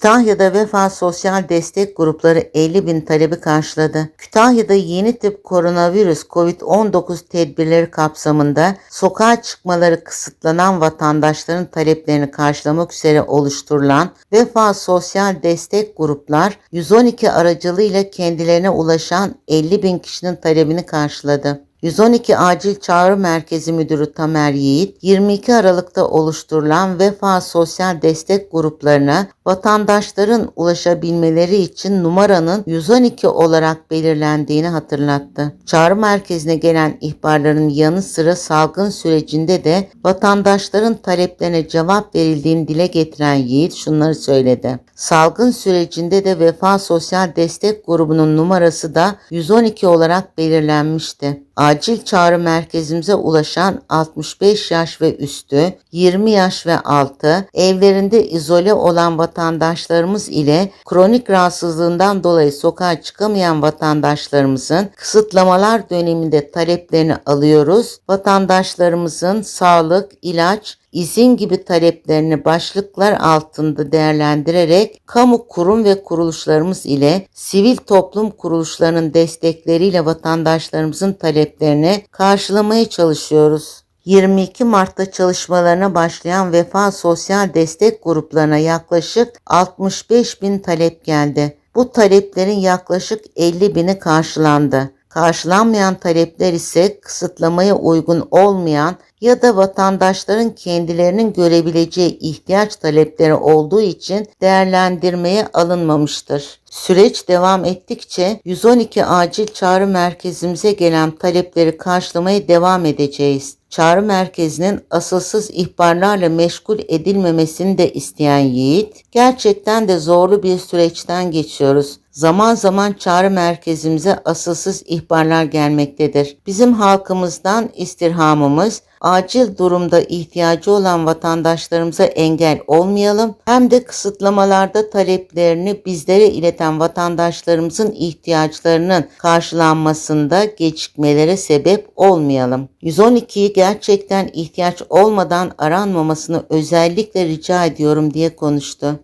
Kütahya'da Vefa Sosyal Destek Grupları 50 bin talebi karşıladı. Kütahya'da yeni tip koronavirüs COVID-19 tedbirleri kapsamında sokağa çıkmaları kısıtlanan vatandaşların taleplerini karşılamak üzere oluşturulan Vefa Sosyal Destek Gruplar 112 aracılığıyla kendilerine ulaşan 50 bin kişinin talebini karşıladı. 112 Acil Çağrı Merkezi Müdürü Tamer Yiğit, 22 Aralık'ta oluşturulan Vefa Sosyal Destek Gruplarına vatandaşların ulaşabilmeleri için numaranın 112 olarak belirlendiğini hatırlattı. Çağrı merkezine gelen ihbarların yanı sıra salgın sürecinde de vatandaşların taleplerine cevap verildiğini dile getiren Yiğit şunları söyledi. Salgın sürecinde de Vefa Sosyal Destek Grubu'nun numarası da 112 olarak belirlenmişti. Acil çağrı merkezimize ulaşan 65 yaş ve üstü, 20 yaş ve altı, evlerinde izole olan vatandaşlarımız ile kronik rahatsızlığından dolayı sokağa çıkamayan vatandaşlarımızın kısıtlamalar döneminde taleplerini alıyoruz. Vatandaşlarımızın sağlık, ilaç, izin gibi taleplerini başlıklar altında değerlendirerek kamu kurum ve kuruluşlarımız ile sivil toplum kuruluşlarının destekleriyle vatandaşlarımızın taleplerini karşılamaya çalışıyoruz. 22 Mart'ta çalışmalarına başlayan Vefa Sosyal Destek Gruplarına yaklaşık 65 bin talep geldi. Bu taleplerin yaklaşık 50 bini karşılandı. Karşılanmayan talepler ise kısıtlamaya uygun olmayan ya da vatandaşların kendilerinin görebileceği ihtiyaç talepleri olduğu için değerlendirmeye alınmamıştır. Süreç devam ettikçe 112 acil çağrı merkezimize gelen talepleri karşılamaya devam edeceğiz. Çağrı merkezinin asılsız ihbarlarla meşgul edilmemesini de isteyen Yiğit, gerçekten de zorlu bir süreçten geçiyoruz. Zaman zaman çağrı merkezimize asılsız ihbarlar gelmektedir. Bizim halkımızdan istirhamımız acil durumda ihtiyacı olan vatandaşlarımıza engel olmayalım hem de kısıtlamalarda taleplerini bizlere ileten vatandaşlarımızın ihtiyaçlarının karşılanmasında gecikmelere sebep olmayalım. 112'yi gerçekten ihtiyaç olmadan aranmamasını özellikle rica ediyorum diye konuştu.